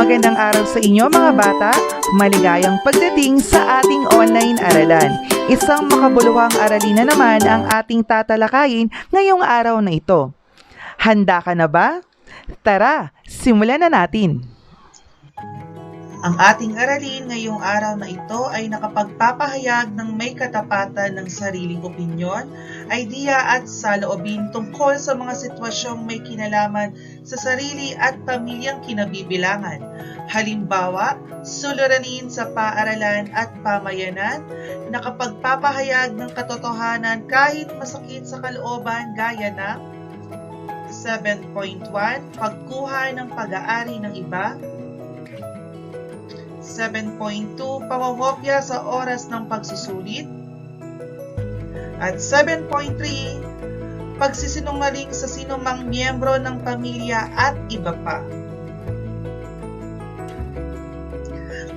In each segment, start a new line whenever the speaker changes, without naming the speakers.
Magandang araw sa inyo mga bata. Maligayang pagdating sa ating online aralan. Isang makabuluhang aralin na naman ang ating tatalakayin ngayong araw na ito. Handa ka na ba? Tara, simulan na natin.
Ang ating aralin ngayong araw na ito ay nakapagpapahayag ng may katapatan ng sariling opinyon, idea at saloobin tungkol sa mga sitwasyong may kinalaman sa sarili at pamilyang kinabibilangan. Halimbawa, suliranin sa paaralan at pamayanan, nakapagpapahayag ng katotohanan kahit masakit sa kalooban gaya ng 7.1 Pagkuha ng pag-aari ng iba 7.2 Pangongopya sa oras ng pagsusulit at 7.3 Pagsisinungaling sa sinumang miyembro ng pamilya at iba pa.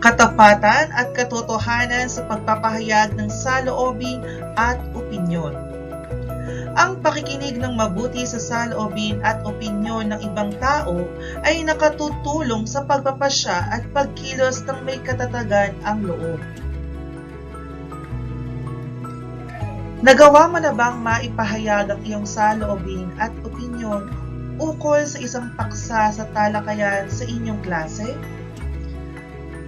Katapatan at katotohanan sa pagpapahayag ng saloobin at opinyon. Ang pakikinig ng mabuti sa saloobin at opinyon ng ibang tao ay nakatutulong sa pagpapasya at pagkilos ng may katatagan ang loob. Nagawa mo na bang maipahayag ang iyong saloobin at opinyon ukol sa isang paksa sa talakayan sa inyong klase?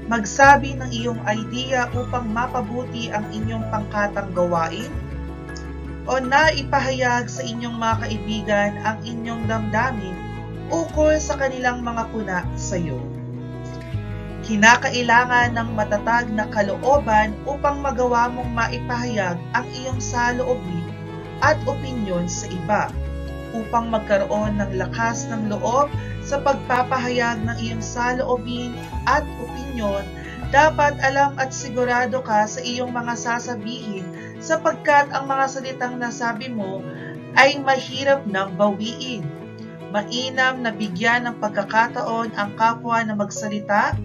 Magsabi ng iyong idea upang mapabuti ang inyong pangkatang gawain? O naipahayag sa inyong mga kaibigan ang inyong damdamin ukol sa kanilang mga puna sa iyo. Kinakailangan ng matatag na kalooban upang magawa mong maipahayag ang iyong saloobin at opinyon sa iba upang magkaroon ng lakas ng loob sa pagpapahayag ng iyong saloobin at opinyon, dapat alam at sigurado ka sa iyong mga sasabihin sapagkat ang mga salitang nasabi mo ay mahirap nang bawiin. Mainam na bigyan ng pagkakataon ang kapwa na magsalita,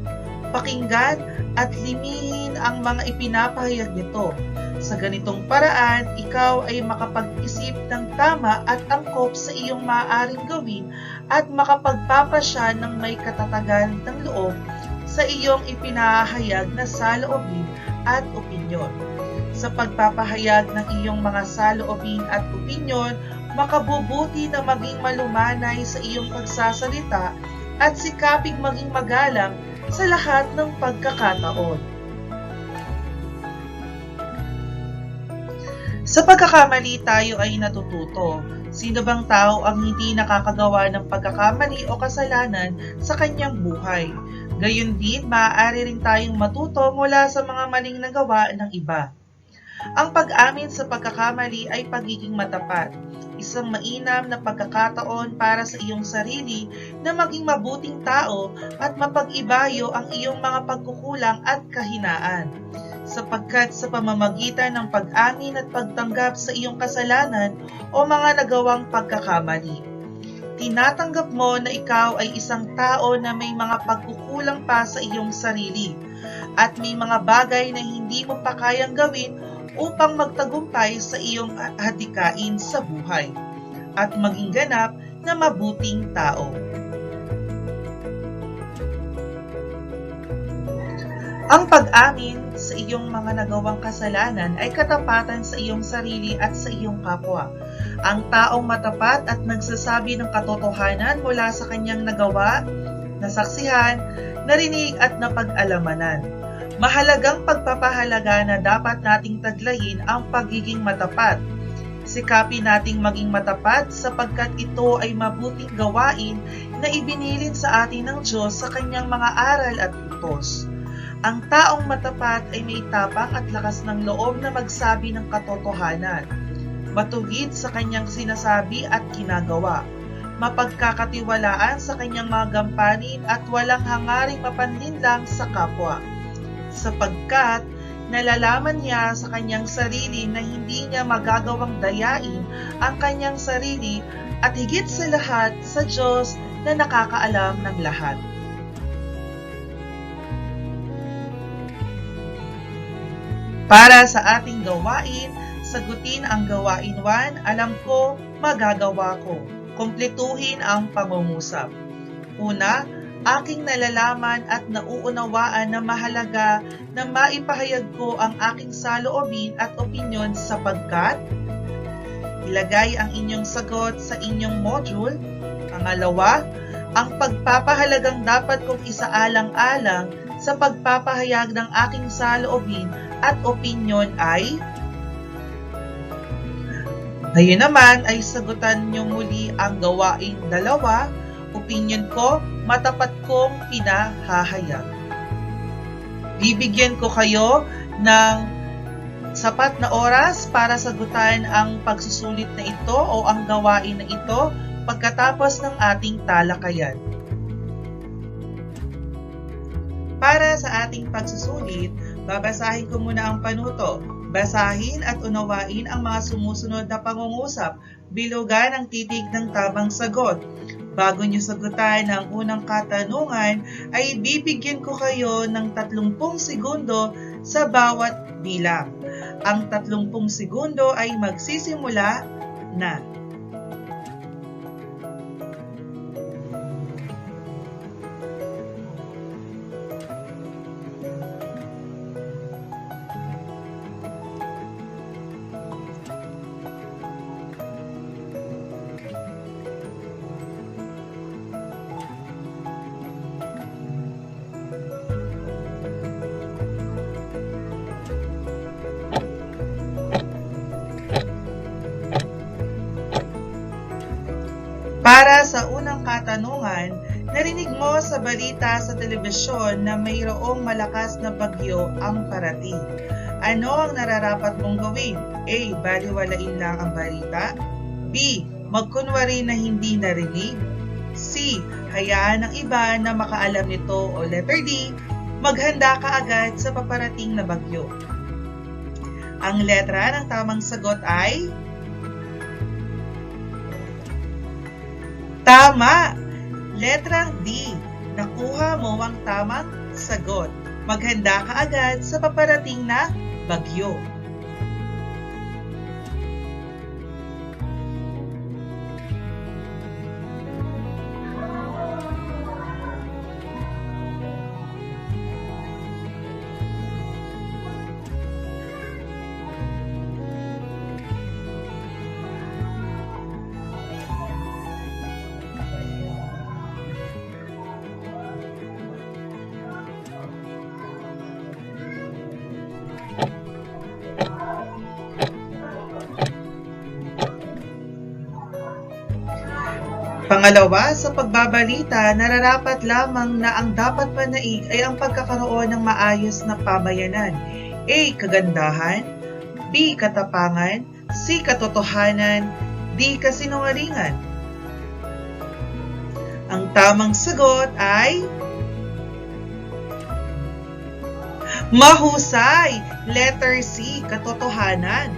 pakinggan at limihin ang mga ipinapahayag nito. Sa ganitong paraan, ikaw ay makapag-isip ng tama at angkop sa iyong maaaring gawin at makapagpapasya ng may katatagan ng loob sa iyong ipinahayag na saloobin at opinyon sa pagpapahayag ng iyong mga saloobin at opinyon, makabubuti na maging malumanay sa iyong pagsasalita at sikapig maging magalang sa lahat ng pagkakataon. Sa pagkakamali tayo ay natututo. Sino bang tao ang hindi nakakagawa ng pagkakamali o kasalanan sa kanyang buhay? Gayon din, maaari rin tayong matuto mula sa mga maling nagawa ng iba. Ang pag-amin sa pagkakamali ay pagiging matapat, isang mainam na pagkakataon para sa iyong sarili na maging mabuting tao at mapag-ibayo ang iyong mga pagkukulang at kahinaan. Sapagkat sa pamamagitan ng pag-amin at pagtanggap sa iyong kasalanan o mga nagawang pagkakamali, tinatanggap mo na ikaw ay isang tao na may mga pagkukulang pa sa iyong sarili at may mga bagay na hindi mo pa kayang gawin upang magtagumpay sa iyong hadikain sa buhay at maging ganap na mabuting tao. Ang pag-amin sa iyong mga nagawang kasalanan ay katapatan sa iyong sarili at sa iyong kapwa. Ang taong matapat at nagsasabi ng katotohanan mula sa kanyang nagawa, nasaksihan, narinig at napag-alamanan. Mahalagang pagpapahalaga na dapat nating taglayin ang pagiging matapat. Sikapin nating maging matapat sapagkat ito ay mabuting gawain na ibinilin sa atin ng Diyos sa kanyang mga aral at utos. Ang taong matapat ay may tapang at lakas ng loob na magsabi ng katotohanan. Matuwid sa kanyang sinasabi at ginagawa. Mapagkakatiwalaan sa kanyang mga gampanin at walang hangaring mapanlinlang sa kapwa sapagkat nalalaman niya sa kanyang sarili na hindi niya magagawang dayain ang kanyang sarili at higit sa lahat sa Diyos na nakakaalam ng lahat. Para sa ating gawain, sagutin ang gawain 1, alam ko, magagawa ko. Kumpletuhin ang pangungusap. Una, aking nalalaman at nauunawaan na mahalaga na maipahayag ko ang aking saloobin at opinyon sapagkat ilagay ang inyong sagot sa inyong module. Pangalawa, ang pagpapahalagang dapat kong isaalang-alang sa pagpapahayag ng aking saloobin at opinyon ay ngayon naman ay sagutan niyo muli ang gawaing dalawa. Opinyon ko, matapat kong pinahahayag. Bibigyan ko kayo ng sapat na oras para sagutan ang pagsusulit na ito o ang gawain na ito pagkatapos ng ating talakayan. Para sa ating pagsusulit, babasahin ko muna ang panuto. Basahin at unawain ang mga sumusunod na pangungusap, bilugan ang titig ng tamang sagot. Bago nyo sagutan ang unang katanungan, ay bibigyan ko kayo ng 30 segundo sa bawat bilang. Ang 30 segundo ay magsisimula na. Narinig mo sa balita sa telebisyon na mayroong malakas na bagyo ang parating. Ano ang nararapat mong gawin? A. Baliwalain lang ang balita. B. Magkunwari na hindi narinig. C. Hayaan ng iba na makaalam nito. O letter D. Maghanda ka agad sa paparating na bagyo. Ang letra ng tamang sagot ay Tama! Letrang D. Nakuha mo ang tamang sagot. Maghanda ka agad sa paparating na bagyo. Pangalawa, sa pagbabalita, nararapat lamang na ang dapat panaig ay ang pagkakaroon ng maayos na pamayanan. A. Kagandahan B. Katapangan C. Katotohanan D. Kasinungalingan Ang tamang sagot ay Mahusay! Letter C. Katotohanan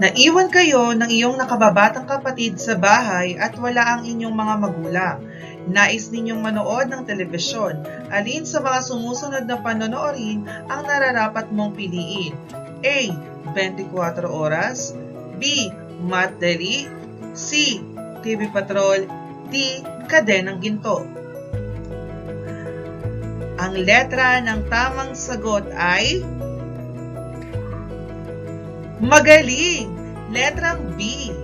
Naiwan kayo ng iyong nakababatang kapatid sa bahay at wala ang inyong mga magulang. Nais ninyong manood ng telebisyon. Alin sa mga sumusunod na panonoorin ang nararapat mong piliin? A. 24 oras B. Deli C. TV Patrol D. Kadenang Ginto Ang letra ng tamang sagot ay Magaling! Letrang B.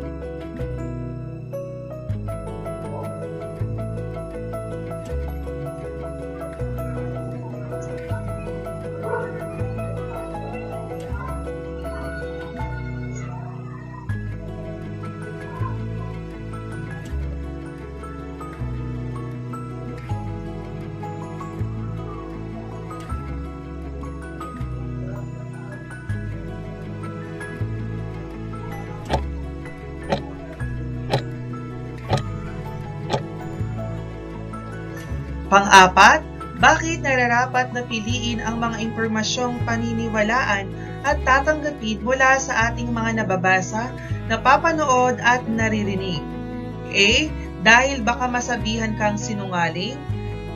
Pang-apat, bakit nararapat na piliin ang mga impormasyong paniniwalaan at tatanggapin mula sa ating mga nababasa, napapanood at naririnig? A. Dahil baka masabihan kang sinungaling.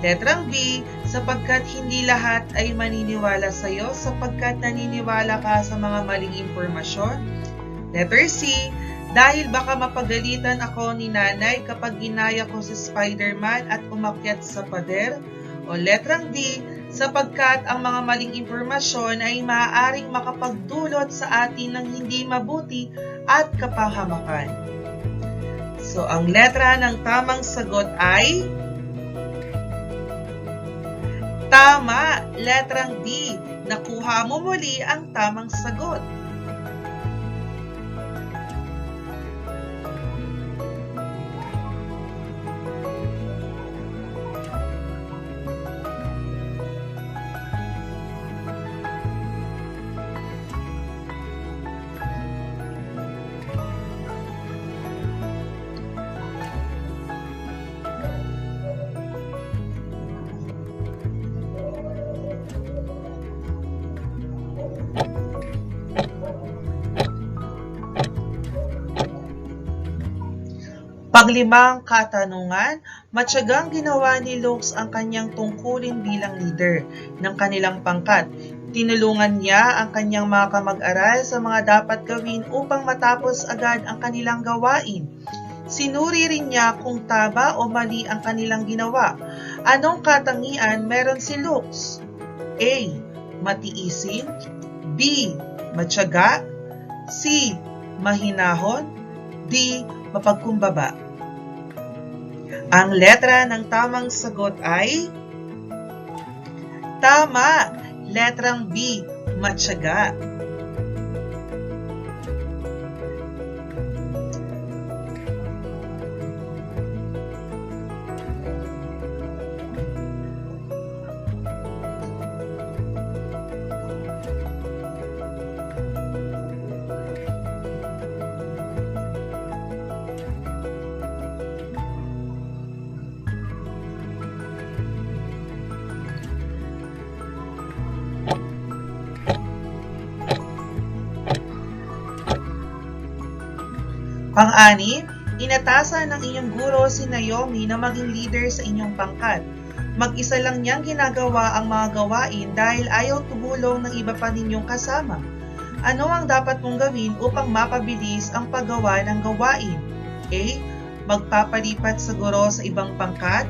Letrang B. Sapagkat hindi lahat ay maniniwala sa iyo sapagkat naniniwala ka sa mga maling impormasyon. Letter C. Dahil baka mapagalitan ako ni nanay kapag ginaya ko si Spider-Man at umakyat sa pader. O letrang D. Sapagkat ang mga maling impormasyon ay maaaring makapagdulot sa atin ng hindi mabuti at kapahamakan. So, ang letra ng tamang sagot ay Tama! Letrang D. Nakuha mo muli ang tamang sagot. Paglimang katanungan, matyagang ginawa ni Lux ang kanyang tungkulin bilang leader ng kanilang pangkat. Tinulungan niya ang kanyang mga kamag-aral sa mga dapat gawin upang matapos agad ang kanilang gawain. Sinuri rin niya kung tama o mali ang kanilang ginawa. Anong katangian meron si Lux? A. Matiisin B. Matyaga C. Mahinahon D. Mapagkumbaba Ang letra ng tamang sagot ay Tama! Letrang B. Matyaga Pang-anim, inatasan ng inyong guro si Naomi na maging leader sa inyong pangkat. Mag-isa lang niyang ginagawa ang mga gawain dahil ayaw tumulong ng iba pa ninyong kasama. Ano ang dapat mong gawin upang mapabilis ang paggawa ng gawain? A. Magpapalipat sa guro sa ibang pangkat.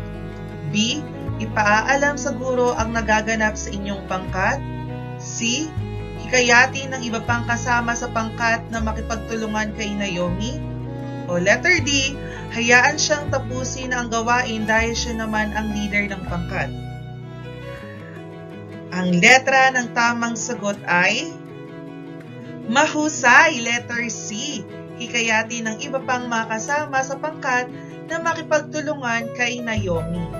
B. Ipaaalam sa guro ang nagaganap sa inyong pangkat. C. Hikayatin ng iba pang kasama sa pangkat na makipagtulungan kay Naomi. O letter D, hayaan siyang tapusin ang gawain dahil siya naman ang leader ng pangkat. Ang letra ng tamang sagot ay Mahusay, letter C. Hikayatin ng iba pang makasama sa pangkat na makipagtulungan kay Naomi.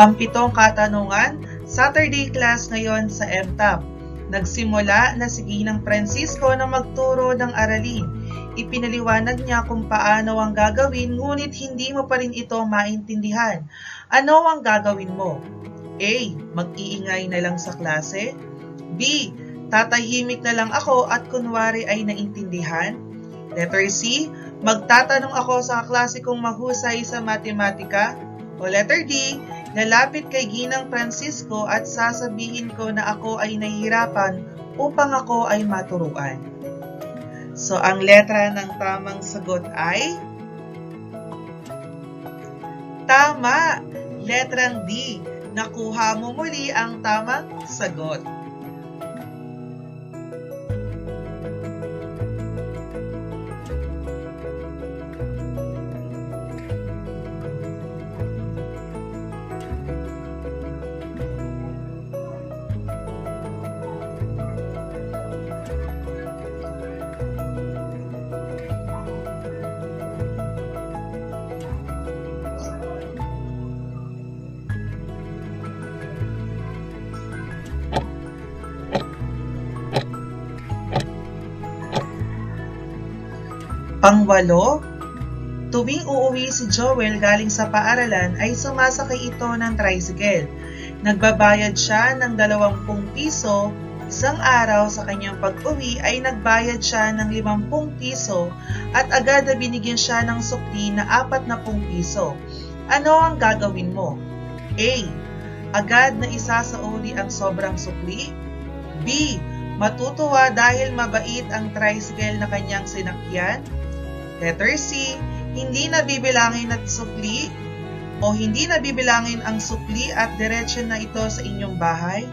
Pampitong katanungan, Saturday class ngayon sa MTAP. Nagsimula na si Ginang Francisco na magturo ng aralin. Ipinaliwanag niya kung paano ang gagawin ngunit hindi mo pa rin ito maintindihan. Ano ang gagawin mo? A. Mag-iingay na lang sa klase. B. Tatahimik na lang ako at kunwari ay naintindihan. Letter C. Magtatanong ako sa klase kong mahusay sa matematika. O letter D, lalapit kay Ginang Francisco at sasabihin ko na ako ay nahihirapan upang ako ay maturuan. So, ang letra ng tamang sagot ay Tama! Letrang D. Nakuha mo muli ang tamang sagot. Pangwalo, tuwing uuwi si Joel galing sa paaralan ay sumasakay ito ng tricycle. Nagbabayad siya ng 20 piso Isang araw sa kanyang pag-uwi ay nagbayad siya ng 50 piso at agad na binigyan siya ng sukli na 40 piso. Ano ang gagawin mo? A. Agad na isasauli ang sobrang sukli? B. Matutuwa dahil mabait ang tricycle na kanyang sinakyan? Letter C. Hindi na bibilangin at sukli? O hindi na bibilangin ang sukli at diretso na ito sa inyong bahay?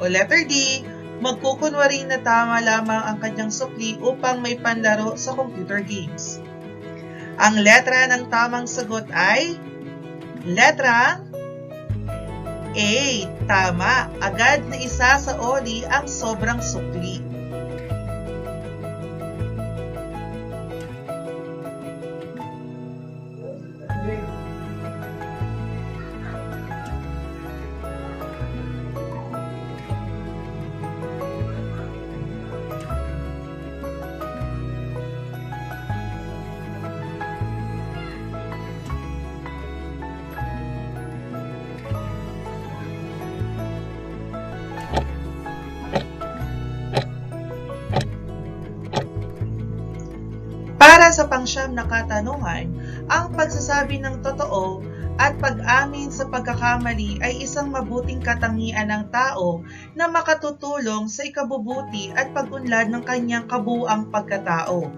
O letter D magkukunwari na tama lamang ang kanyang sukli upang may panlaro sa computer games. Ang letra ng tamang sagot ay letra A. Tama. Agad na isa sa oli ang sobrang sukli. Sa pangsyam na katanungan, ang pagsasabi ng totoo at pag-amin sa pagkakamali ay isang mabuting katangian ng tao na makatutulong sa ikabubuti at pag-unlad ng kanyang kabuang pagkatao.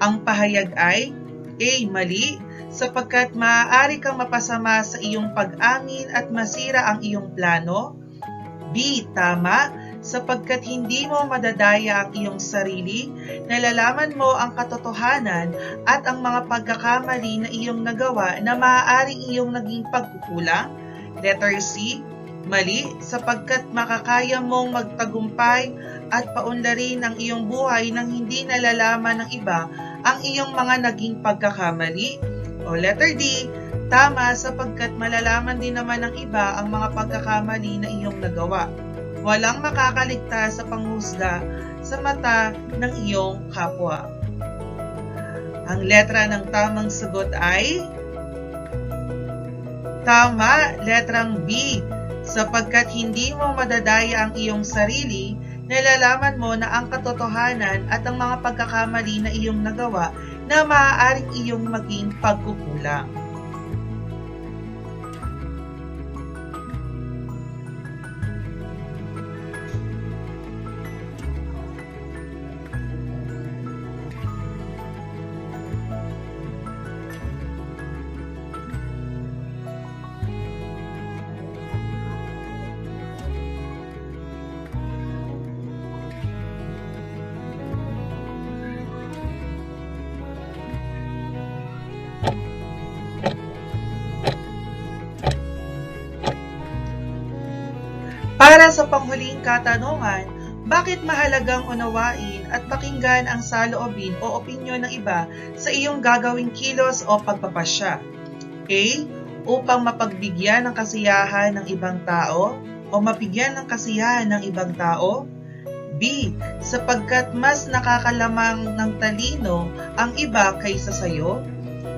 Ang pahayag ay A. Mali, sapagkat maaari kang mapasama sa iyong pag-amin at masira ang iyong plano. B. Tama, sapagkat hindi mo madadaya ang iyong sarili, nalalaman mo ang katotohanan at ang mga pagkakamali na iyong nagawa na maaaring iyong naging pagkukulang? Letter C. Mali, sapagkat makakaya mong magtagumpay at paunlarin ang iyong buhay nang hindi nalalaman ng iba ang iyong mga naging pagkakamali. O letter D. Tama, sapagkat malalaman din naman ng iba ang mga pagkakamali na iyong nagawa. Walang makakaligtas sa panghusga sa mata ng iyong kapwa. Ang letra ng tamang sagot ay Tama, letrang B. Sapagkat hindi mo madadaya ang iyong sarili, nalalaman mo na ang katotohanan at ang mga pagkakamali na iyong nagawa na maaaring iyong maging pagkukulang. Para sa panghuling katanungan, bakit mahalagang unawain at pakinggan ang saloobin o opinyon ng iba sa iyong gagawing kilos o pagpapasya? A. Upang mapagbigyan ng kasiyahan ng ibang tao o mapigyan ng kasiyahan ng ibang tao? B. Sapagkat mas nakakalamang ng talino ang iba kaysa sayo?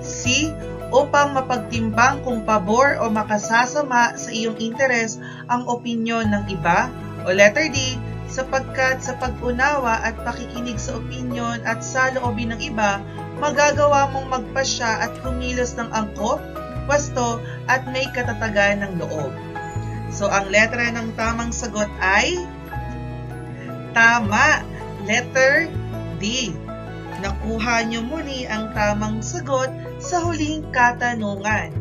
C. Upang mapagtimbang kung pabor o makasasama sa iyong interes ang opinyon ng iba? O letter D, sapagkat sa pag-unawa at pakikinig sa opinyon at saloobin ng iba, magagawa mong magpasya at kumilos ng angkop, wasto at may katatagan ng loob. So ang letra ng tamang sagot ay tama, letter D. Nakuha niyo muli ang tamang sagot sa huling katanungan.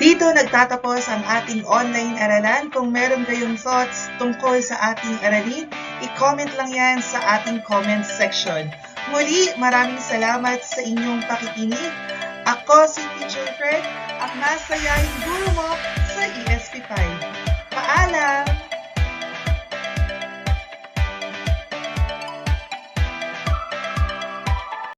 Dito nagtatapos ang ating online aralan. Kung meron kayong thoughts tungkol sa ating aralin, i-comment lang yan sa ating comment section. Muli, maraming salamat sa inyong pakikinig. Ako si Teacher Craig at masayahing guru mo sa ESP5. Paalam!